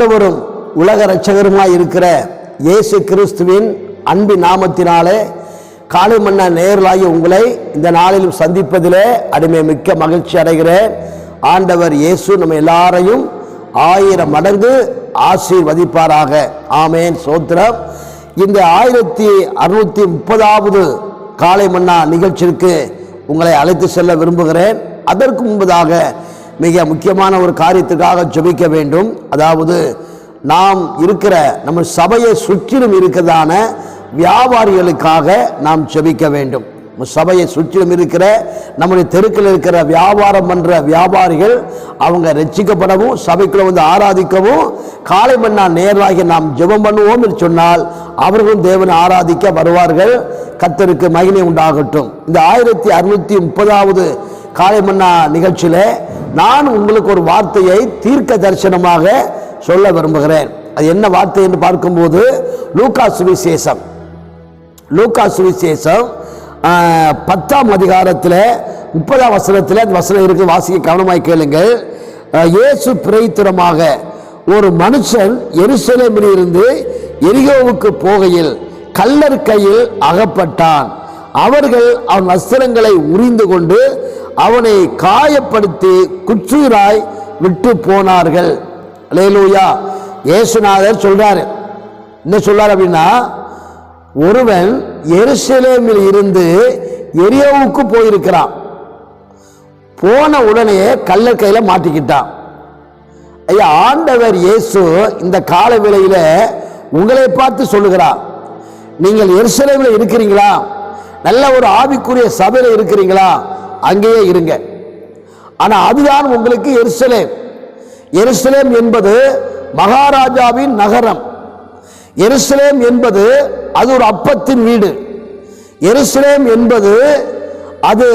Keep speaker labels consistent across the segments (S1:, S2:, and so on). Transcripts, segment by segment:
S1: ஆண்டவரும் உலக இரட்சகருமாய் இருக்கிற இயேசு கிறிஸ்துவின் அன்பு நாமத்தினாலே காலை மன்ன நேர்களாகி உங்களை இந்த நாளிலும் சந்திப்பதிலே அடிமை மிக்க மகிழ்ச்சி அடைகிறேன். ஆண்டவர் இயேசு நம்ம எல்லாரையும் ஆயிரம் மடங்கு ஆசீர்வதிப்பாராக. ஆமேன். சோத்திரம். இந்த ஆயிரத்தி அறுநூத்தி முப்பதாவது காலை மன்னா நிகழ்ச்சிக்கு உங்களை அழைத்து செல்ல விரும்புகிறேன். அதற்கு முன்பதாக மிக முக்கியமான ஒரு காரியத்துக்காக ஜபிக்க வேண்டும். அதாவது நாம் இருக்கிற நம்ம சபையை சுற்றிலும் இருக்கிறதான வியாபாரிகளுக்காக நாம் ஜபிக்க வேண்டும். சபையை சுற்றிலும் இருக்கிற நம்முடைய தெருக்கில் இருக்கிற வியாபாரம் பண்ற வியாபாரிகள் அவங்க ரட்சிக்கப்படவும் சபைக்குள்ள வந்து ஆராதிக்கவும் காலை மண்ணா நேராகி நாம் ஜெபம் பண்ணுவோம் என்று சொன்னால் அவர்களும் தேவனை ஆராதிக்க வருவார்கள். கத்தருக்கு மகிமை உண்டாகட்டும். இந்த ஆயிரத்தி அறுநூத்தி முப்பதாவது காலை மன்னா நிகழ்ச்சியில நான் உங்களுக்கு ஒரு வார்த்தையை தீர்க்க தரிசனமாக சொல்ல விரும்புகிறேன். அது என்ன வார்த்தை என்று பார்க்கும்போது லூக்கா சுவிசேஷம். லூக்கா சுவிசேஷம் பத்தாம் அதிகாரத்தில் முப்பதாம் வசனத்தில் அந்த வசனம் இருக்கு வாசிக்க கவனமாய் கேளுங்கள். இயேசு பிரைத்திரமாக ஒரு மனுஷன் எருசலேமில் இருந்து எரிகோவுக்கு போகையில் கல்லர் கையில் அகப்பட்டான். அவர்கள் அவன் வஸ்திரங்களை உரிந்து கொண்டு அவனை காயப்படுத்தி குற்றீராய் விட்டு போனார்கள். லேலூயா இயேசுநாதர் சொல்றாரு. என்ன சொல்றாரு அப்படின்னா ஒருவன் எருசலேமில் இருந்து எரியோவுக்கு போயிருக்கிறான். போன உடனே கல்லர் கையில மாட்டிக்கிட்டான். ஐயா ஆண்டவர் இயேசு இந்த கால வேளையில உங்களை பார்த்து சொல்லுகிறார். நீங்கள் எருசலேமில் இருக்கிறீங்களா? நல்ல ஒரு ஆவிக்குரிய சபையில் இருக்கிறீங்களா? அங்கேயே இருங்க. ஆனால் அதுதான் உங்களுக்கு எருசலேம். எருசலேம் என்பது மகாராஜாவின் நகரம். எருசலேம் என்பது அது ஒரு அப்பத்தின் வீடு. எருசலேம் என்பது அது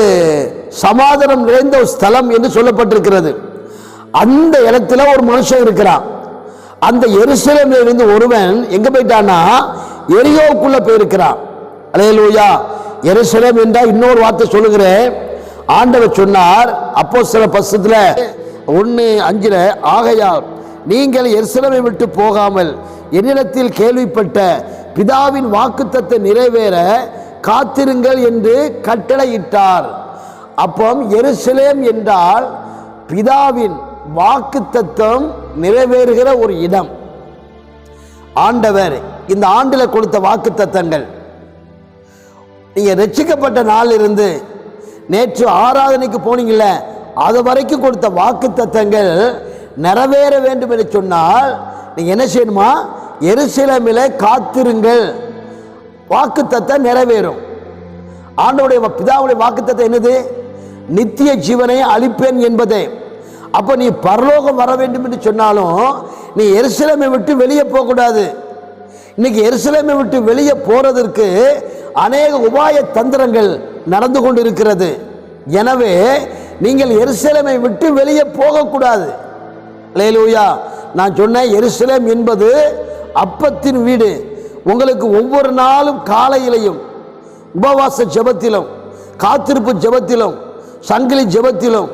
S1: சமாதானம் நிறைந்த ஒரு ஸ்தலம் என்று சொல்லப்பட்டிருக்கிறது. அந்த இடத்துல ஒரு மனுஷன் இருக்கிறான். அந்த எருசலேமில் இருந்து ஒருவன் எங்க போயிட்டான்னா எரியோவுக்குள்ள போயிருக்கிறான். அலையலூயா! எருசலேம் என்றால் இன்னொரு வார்த்தை சொல்லுகிறேன். ஆண்டவர் சொன்னார் அப்போ சில பசத்தில் ஒன்று அஞ்சில் ஆகையால் நீங்கள் எருசலேமை விட்டு போகாமல் என்னிடத்தில் கேள்விப்பட்ட பிதாவின் வாக்குத்தத்தை நிறைவேற காத்திருங்கள் என்று கட்டளையிட்டார். அப்போ எருசலேம் என்றால் பிதாவின் வாக்குத்தத்தம் நிறைவேறுகிற ஒரு இடம். ஆண்டவர் இந்த ஆண்டில் கொடுத்த வாக்குத்தத்தங்கள். நீங்கள் ரட்சிக்கப்பட்ட நாள் இருந்து நேற்று ஆராதனைக்கு போனீங்கள அது வரைக்கும் கொடுத்த வாக்கு தத்தங்கள் நிறைவேற வேண்டும் என்று சொன்னால் நீங்கள் என்ன செய்யணுமா? எருசலேமில காத்திருங்கள். வாக்கு தத்தம் நிறைவேறும். ஆண்டவுடைய பிதாவுடைய வாக்கு என்னது? நித்திய ஜீவனை அளிப்பேன் என்பதே. அப்போ நீ பரலோகம் வர வேண்டும் என்று சொன்னாலும் நீ எருசலேமை விட்டு வெளியே போகக்கூடாது. இன்னைக்கு எருசலேமை விட்டு வெளியே போறதற்கு அநேக உபாய தந்திரங்கள் நடந்து கொண்டிருக்கிறது. எனவே நீங்கள் எருசலேமை விட்டு வெளியே போகக்கூடாது. லேலூயா நான் சொன்னேன் எருசலேம் என்பது அப்பத்தின் வீடு. உங்களுக்கு ஒவ்வொரு நாளும் காலையிலையும் உபவாச ஜெபத்திலும் காத்திருப்பு ஜெபத்திலும் சங்கிலி ஜெபத்திலும்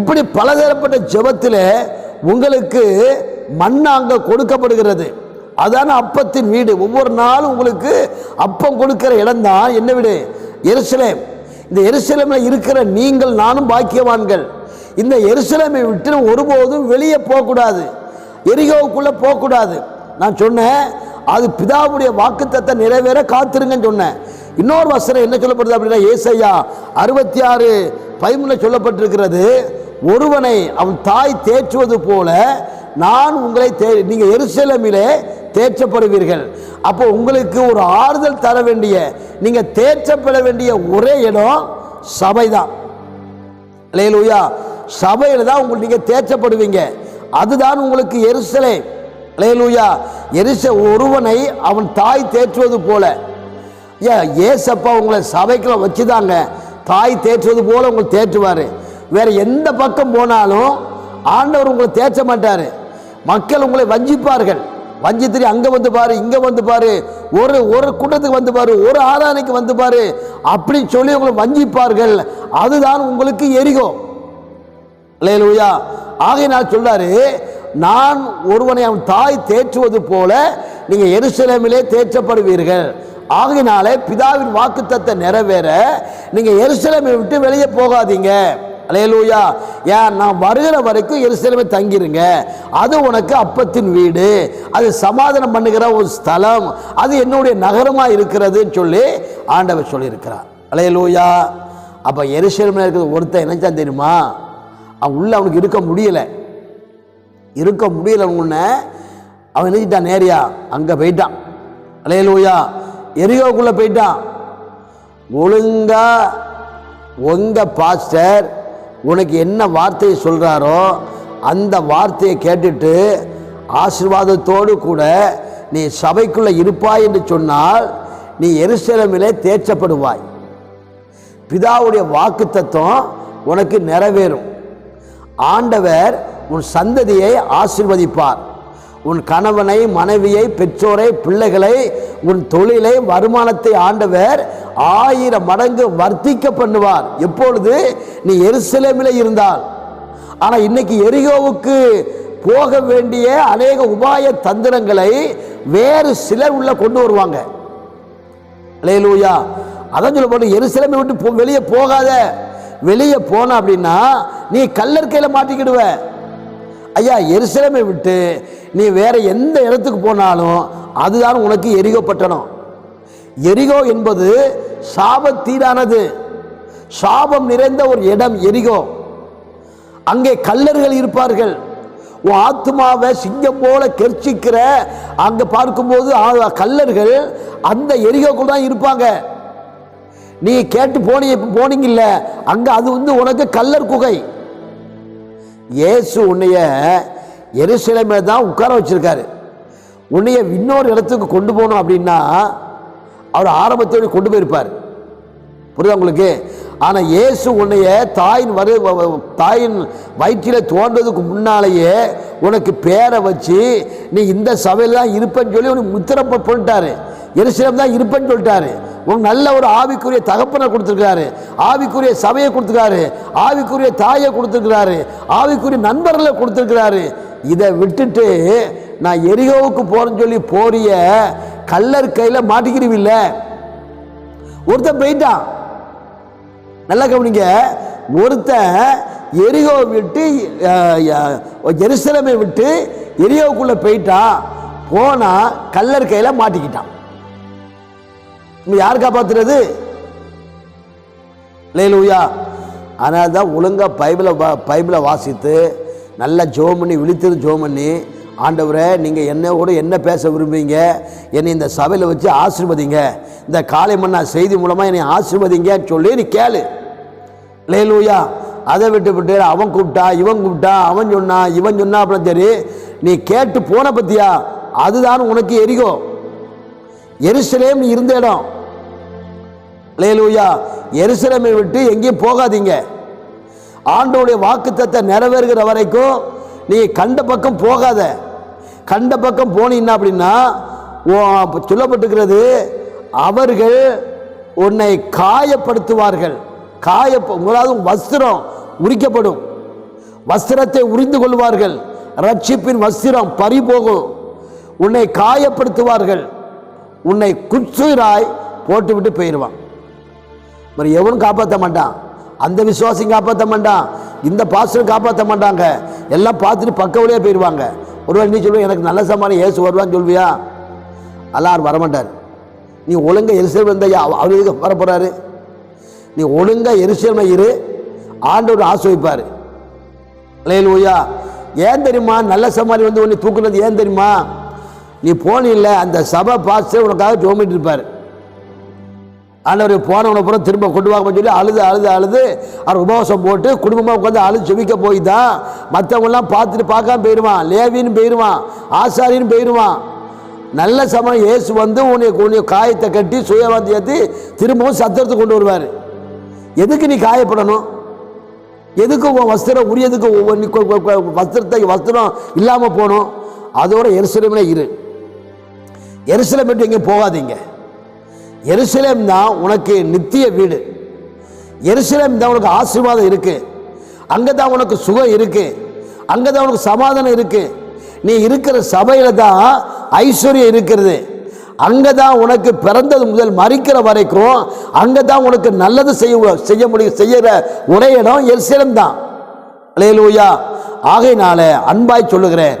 S1: இப்படி பலதரப்பட்ட ஜெபத்தில் உங்களுக்கு மண் அங்கே கொடுக்கப்படுகிறது. அதான அப்பத்தின் வீடு. ஒவ்வொரு நாளும் உங்களுக்கு அப்பம் கொடுக்கிற இடம் தான் என்ன வீடு? எருசலேம். இந்த எருசலேமில் இருக்கிற நீங்கள் நானும் பாக்கியவான்கள். இந்த எருசலேமை விட்டு ஒருபோதும் வெளியே போகக்கூடாது. எரிகோவுக்குள்ளே போகக்கூடாது. நான் சொன்னேன் அது பிதாவுடைய வாக்குத்தத்தை நிறைவேற காத்திருங்கன்னு சொன்னேன். இன்னொரு வசனம் என்ன சொல்லப்படுது அப்படின்னா ஏசையா அறுபத்தி ஆறு பதிமூணில் சொல்லப்பட்டிருக்கிறது ஒருவனை அவன் தாய் தேற்றுவது போல நான் உங்களை தே நீங்கள் எருசலமிலே தேற்றப்படுவீர்கள். அப்போ உங்களுக்கு ஒரு ஆறுதல் தர வேண்டிய நீங்க தேற்றப்பட வேண்டிய ஒரே இடம் சபைதான். லேலூயா சபையில் தான் உங்களுக்கு நீங்கள் தேற்றப்படுவீங்க. அதுதான் உங்களுக்கு எரிசலே லேலூயா எரிச ஒருவனை அவன் தாய் தேற்றுவது போல. ஏன் ஏசப்பா உங்களை சபைக்குள்ள வச்சுதாங்க. தாய் தேற்றுவது போல உங்களுக்கு தேற்றுவார். வேற எந்த பக்கம் போனாலும் ஆண்டவர் உங்களை தேற்ற மாட்டார். மக்கள் உங்களை வஞ்சிப்பார்கள். வஞ்சித்திரி அங்க வந்து பாரு இங்க வந்து பாரு ஒரு ஒரு கூட்டத்துக்கு வந்து பாரு ஒரு ஆதானைக்கு வந்து பாரு அப்படின்னு சொல்லி உங்களை வஞ்சிப்பார்கள். அதுதான் உங்களுக்கு எரிகோ. லேலூயா நான் சொல்றாரு நான் ஒருவனை அவன் தாய் தேற்றுவது போல நீங்க எருசலேமிலே தேற்றப்படுவீர்கள். ஆகையினாலே பிதாவின் வாக்குத்தத்தை நிறைவேற நீங்க எருசலேமை விட்டு வெளியே போகாதீங்க. அலையலூயா. ஏன் நான் வருகிற வரைக்கும் எருசலேமே தங்கிருங்க. அது உனக்கு அப்பத்தின் வீடு. அது சமாதானம் பண்ணுகிற ஒரு ஸ்தலம். அது என்னுடைய நகரமாக இருக்கிறதுன்னு சொல்லி ஆண்டவர் சொல்லியிருக்கிறார். அலையலூயா. அப்போ எருசலேமில் இருக்கிற ஒருத்தன் நினைச்சா தெரியுமா? அவன் உள்ள அவனுக்கு இருக்க முடியலை. இருக்க முடியல உன்ன. அவன் நினைச்சிட்டான் நேரியா? அங்கே போயிட்டான். அலையலூயா. எரியோக்குள்ளே போயிட்டான். ஒழுங்கா உங்க பாஸ்டர் உனக்கு என்ன வார்த்தையை சொல்கிறாரோ அந்த வார்த்தையை கேட்டுட்டு ஆசீர்வாதத்தோடு கூட நீ சபைக்குள்ளே இருப்பாய் என்று சொன்னால் நீ எருசலமிலே தேற்றப்படுவாய். பிதாவுடைய வாக்குத்தத்தம் உனக்கு நிறைவேறும். ஆண்டவர் உன் சந்ததியை ஆசிர்வதிப்பார். உன் கணவனை மனைவியை பெற்றோரை பிள்ளைகளை உன் தொழிலை வருமானத்தை ஆண்டவர் ஆயிரம் மடங்கு வர்த்திக்க பண்ணுவார். எப்பொழுது? நீ எருசலேமில் இருந்தால். ஆனால் இன்னைக்கு எரிகோவுக்கு போக வேண்டிய அநேக உபாய தந்திரங்களை வேறு சிலர் உள்ள கொண்டு வருவாங்க. லேலூயா அதான் சொல்ல போட்டு எருசலேமை விட்டு வெளியே போகாத. வெளியே போன அப்படின்னா நீ கல்லற்கையில் மாட்டிக்கிடுவ. ஐயா எருசலமை விட்டு நீ வேற எந்த இடத்துக்கு போனாலும் அதுதான் உனக்கு எரிகோ பட்டணம். எரிகோ என்பது சாபத்தீடானது சாபம் நிறைந்த ஒரு இடம் எரிகோ. அங்கே கல்லர்கள் இருப்பார்கள். உன் ஆத்மாவை சிங்கம் போல கெர்ச்சிக்கிற அங்கே பார்க்கும்போது கல்லர்கள் அந்த எரிகோக்குள் தான் இருப்பாங்க. நீ கேட்டு போனீங்க போனீங்கல்ல அங்கே அது வந்து உனக்கு கல்லர் குகை. இயேசு உன்னைய எருசலேமே தான் உட்கார வச்சிருக்காரு. உன்னைய இன்னொரு இடத்துக்கு கொண்டு போகணும் அப்படின்னா அவர் ஆரம்பத்தோடு கொண்டு போயிருப்பார். புரியுதா உங்களுக்கு? ஆனால் இயேசு உன்னைய தாயின் வரு வ- தாயின் வயிற்றில் தோன்றதுக்கு முன்னாலேயே உனக்கு பேரை வச்சு நீ இந்த சபையில் தான் இருப்பேன்னு சொல்லி உனக்கு முத்திரம் போ- போட்டாரு தான் இருப்பேன்னு சொல்லிட்டாரு. உங்களுக்கு நல்ல ஒரு ஆவிக்குரிய தகப்பனை கொடுத்துருக்காரு ஆவிக்குரிய சபையை கொடுத்துருக்காரு ஆவிக்குரிய தாயை கொடுத்துருக்கிறாரு. ஆவிக்குரிய நண்பர்களை கொடுத்துருக்கிறாரு. இதை விட்டுட்டு நான் எரிகோவுக்கு போகிறேன்னு சொல்லி போறிய கல்லர் கையில் மாட்டிக்கிறவில்ல ஒருத்தன் போயிட்டான். நல்லா கவனிங்க. ஒருத்தன் எரிகோ விட்டு அஹ், விட்டு எரியோவுக்குள்ள போயிட்டான். போனால் கல்லர் கையில் மாட்டிக்கிட்டான். நம்ம யார் காப்பாத்துறது? லேலூயா. அதனால தான் ஒழுங்காக பைபிளை வா பைபிளை வாசித்து நல்லா ஜோம் பண்ணி விழித்திரு ஜோம் பண்ணி ஆண்டவரை நீங்கள் என்ன கூட என்ன பேச விரும்புவீங்க என்னை இந்த சபையில் வச்சு ஆசிர்வதிங்க. இந்த காலை மன்னா செய்தி மூலமாக என்னை ஆசிர்வதிங்கன்னு சொல்லி நீ கேளு. லேலூயா. அதை விட்டு விட்டு அவன் கூப்பிட்டா இவன் கூப்பிட்டா அவன் சொன்னான் இவன் சொன்னா அப்படின்னு சரி நீ கேட்டு போன பத்தியா? அதுதான் உனக்கு எரிகோ. எருசலேம் நீ இருந்த இடம். லேலூயா எருசலேமை விட்டு எங்கேயும் போகாதீங்க. ஆண்டோடைய வாக்குத்தத்தை நிறைவேறுகிற வரைக்கும் நீ கண்ட பக்கம் போகாத. கண்ட பக்கம் போனீங்கன்னா அப்படின்னா சொல்லப்பட்டுக்கிறது அவர்கள் உன்னை காயப்படுத்துவார்கள். காய முதலாவது வஸ்திரம் உரிக்கப்படும். வஸ்திரத்தை உரிந்து கொள்வார்கள். ரட்சிப்பின் வஸ்திரம் பறி போகும் உன்னை காயப்படுத்துவார்கள். உன்னை குச்சுராய் போட்டுவிட்டு போயிடுவான். మరి எவனும் காப்பாற்ற மாட்டான். அந்த விசுவாசியும் காப்பாற்ற மாட்டான். இந்த பாஸ்டரும் காப்பாற்ற மாட்டாங்க. எல்லாம் பார்த்துட்டு பக்கவுலேயே போயிடுவாங்க. ஒருவேளை நீ சொல்லுவ எனக்கு நல்ல சமாளம் ஏசு வருவான்னு சொல்வியா அல்லார் வரமாட்டார். நீ ஒழுங்காக எரிசல் வந்தையா அவர் எதுக்கு வர நீ ஒழுங்காக எரிசல்மை இரு. ஆண்டவர் ஆசிரிப்பார் லேலூயா ஏன் தெரியுமா? நல்ல சமாளி வந்து உன்னை தூக்குனது ஏன் தெரியுமா? நீ போனில்ல அந்த சபை பாஸ்டர் உனக்காக ஜோமிட்டு இருப்பார். ஆண்டவர் போனவனை புறம் திரும்ப கொண்டு வாங்க சொல்லி அழுது அழுது அழுது அவர் உபவாசம் போட்டு குடும்பமாக உட்காந்து அழுது செவிக்க போய் தான் மற்றவங்களாம் பார்த்துட்டு பார்க்காம போயிடுவான் லேவின்னு போயிடுவான் ஆசாரின்னு போயிடுவான் நல்ல சமயம் இயேசு வந்து உனக்கு உன்னை காயத்தை கட்டி சுயவாந்தி ஏற்றி திரும்பவும் சத்திரத்தை கொண்டு வருவார். எதுக்கு நீ காயப்படணும்? எதுக்கு உன் வஸ்திரம் உரியதுக்கு ஒவ்வொரு வஸ்திரத்தை வஸ்திரம் இல்லாமல் போகணும்? அதோட எருசலேமில் இரு. எருசலேம் விட்டு எங்கேயும் போகாதீங்க. எருசலேம் தான் உனக்கு நித்திய வீடு. எருசலேம் தான் உனக்கு ஆசீர்வாதம் இருக்கு. அங்கே தான் உனக்கு சுகம் இருக்கு. அங்கே தான் உனக்கு சமாதானம் இருக்கு. நீ இருக்கிற சபையில் தான் ஐஸ்வர்யம் இருக்கிறது. அங்கே தான் உனக்கு பிறந்தது முதல் மறிக்கிற வரைக்கும் அங்கே தான் உனக்கு நல்லது செய்ய செய்ய முடியும் செய்கிற ஒரே இடம் எருசலேம் தான். அலையலூயா. ஆகையினால அன்பாய் சொல்லுகிறேன்.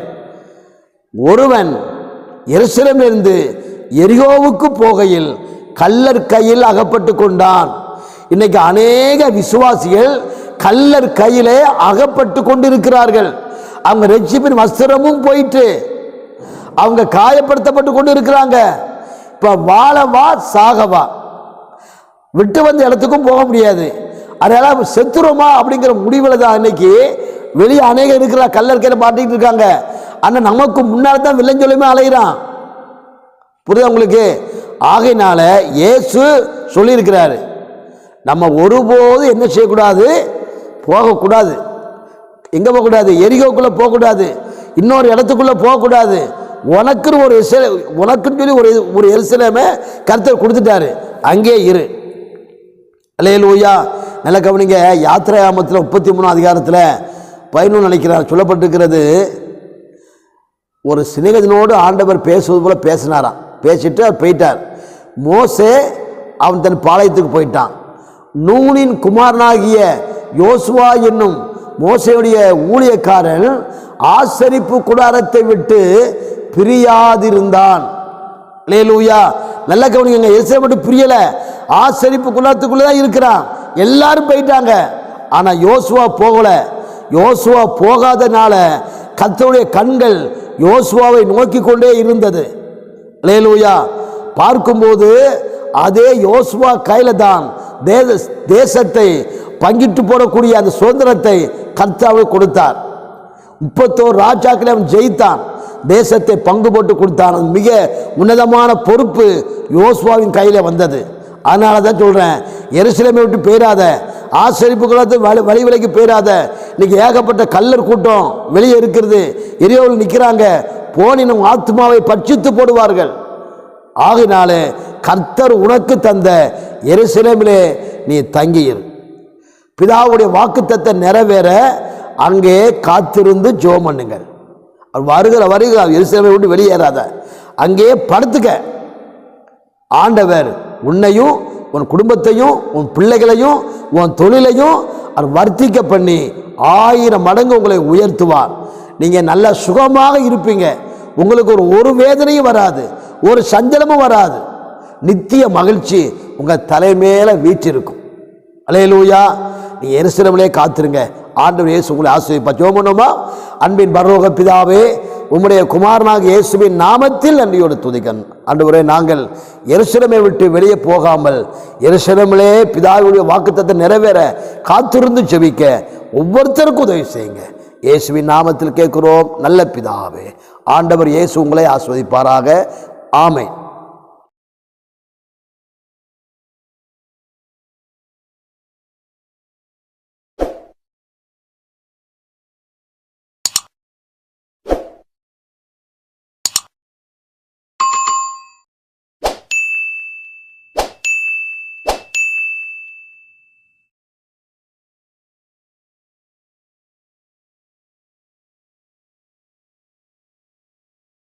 S1: ஒருவன் எருசலேமிலிருந்து எரிகோவுக்கு போகையில் கல்லர் கையில் அகப்பட்டு கொண்டான். இன்னைக்கு அநேக விசுவாசிகள் கல்லர் கையிலே அகப்பட்டு கொண்டிருக்கிறார்கள். அவங்க ரட்சிப்பின் வஸ்திரமும் போயிட்டு அவங்க காயப்படுத்தப்பட்டு கொண்டு இருக்கிறாங்க இப்போ வாழவா சாகவா விட்டு வந்த இடத்துக்கும் போக முடியாது. அதனால செத்துருமா அப்படிங்கிற முடிவில் தான் இன்னைக்கு வெளியே அநேகம் இருக்கிற கல்லற்கையில் மாட்டிக்கிட்டு இருக்காங்க. ஆனால் நமக்கு முன்னால் தான் வில்லஞ்சொல்லுமே அலைகிறான் புரியுதா உங்களுக்கு? ஆகையினால இயேசு சொல்லியிருக்கிறாரு நம்ம ஒருபோதும் என்ன செய்யக்கூடாது? போகக்கூடாது. எங்கே போகக்கூடாது? எரிகோக்குள்ளே போகக்கூடாது. இன்னொரு இடத்துக்குள்ளே போகக்கூடாது. உனக்குன்னு ஒரு எரிசல உனக்குன்னு சொல்லி ஒரு ஒரு எரிசலமே கருத்தர் கொடுத்துட்டாரு. அங்கே இரு. அலையல் அல்லேலூயா. நல்ல கவனிங்க யாத்திரை ஆமத்தில் முப்பத்தி மூணு அதிகாரத்தில் பயனும் நினைக்கிறார் சொல்லப்பட்டிருக்கிறது. ஒரு சிநேகிதனோடு ஆண்டவர் பேசுவது போல பேசினாராம். பேசிட்டு அவர் போயிட்டார். மோசே அவன் தன் பாளையத்துக்கு போயிட்டான். நூனின் குமாரனாகிய யோசுவா என்னும் மோசையுடைய ஊழியக்காரன் ஆசரிப்பு குடாரத்தை விட்டு பிரியாதிருந்தான். லேலூயா நல்ல கவனிங்க எசை மட்டும் பிரியல. ஆசரிப்பு குடாரத்துக்குள்ளே தான் இருக்கிறான். எல்லாரும் போயிட்டாங்க. ஆனால் யோசுவா போகலை. யோசுவா போகாதனால கர்த்தருடைய கண்கள் யோசுவாவை நோக்கி கொண்டே இருந்தது. லேலூயா பார்க்கும்போது அதே யோசுவா கையில தான் தேச தேசத்தை பங்கிட்டு போடக்கூடிய அந்த சுதந்திரத்தை கர்த்தாவை கொடுத்தார். முப்பத்தோரு ராஜாக்களை அவன் ஜெயித்தான். தேசத்தை பங்கு போட்டு கொடுத்தான். அது மிக உன்னதமான பொறுப்பு யோசுவாவின் கையில் வந்தது. அதனால தான் சொல்கிறேன் எருசலேமை விட்டு போயிடாத ஆசரிப்பு குலத்து வழி வழி விலைக்கு போயிடாத. இன்னைக்கு ஏகப்பட்ட கல்லர் கூட்டம் வெளியே இருக்கிறது. எரியோவில் நிற்கிறாங்க போனினும் ஆத்மாவை பட்சித்து போடுவார்கள். ஆகினாலே கர்த்தர் உனக்கு தந்த எருசலேமிலே நீ தங்கியிரு. பிதாவுடைய வாக்குத்தத்தை நிறைவேற அங்கே காத்திருந்து ஜோ பண்ணுங்கள். அவர் வருகிற வருகிற எருசலேமை விட்டு வெளியேறாத. அங்கேயே படுத்துக்க. ஆண்டவர் உன்னையும் உன் குடும்பத்தையும் உன் பிள்ளைகளையும் உன் தொழிலையும் அவர் வர்த்திக்க பண்ணி ஆயிரம் மடங்கு உங்களை உயர்த்துவார். நீங்கள் நல்ல சுகமாக இருப்பீங்க. உங்களுக்கு ஒரு ஒரு வேதனையும் வராது. ஒரு சஞ்சலமும் வராது. நித்திய மகிழ்ச்சி உங்கள் தலைமையில் வீற்றிருக்கும். அலையலூயா. நீ எருசலமிலே காத்திருங்க. ஆண்டவர் இயேசு உங்களை ஆசிரியப்பா ஜோம் பண்ணுமா அன்பின் பரலோக பிதாவே உம்முடைய குமாரனாக இயேசுவின் நாமத்தில் நன்றியோடு துதிக்கன். அன்றுவரே நாங்கள் எருசலமை விட்டு வெளியே போகாமல் எருசலமிலே பிதாவுடைய வாக்குத்தத்தை நிறைவேற காத்திருந்து ஜெபிக்க ஒவ்வொருத்தருக்கும் உதவி செய்யுங்க. இயேசுவின் நாமத்தில் கேட்குறோம் நல்ல பிதாவே. ஆண்டவர் இயேசு உங்களை ஆஸ்வதிப்பாராக ஆமை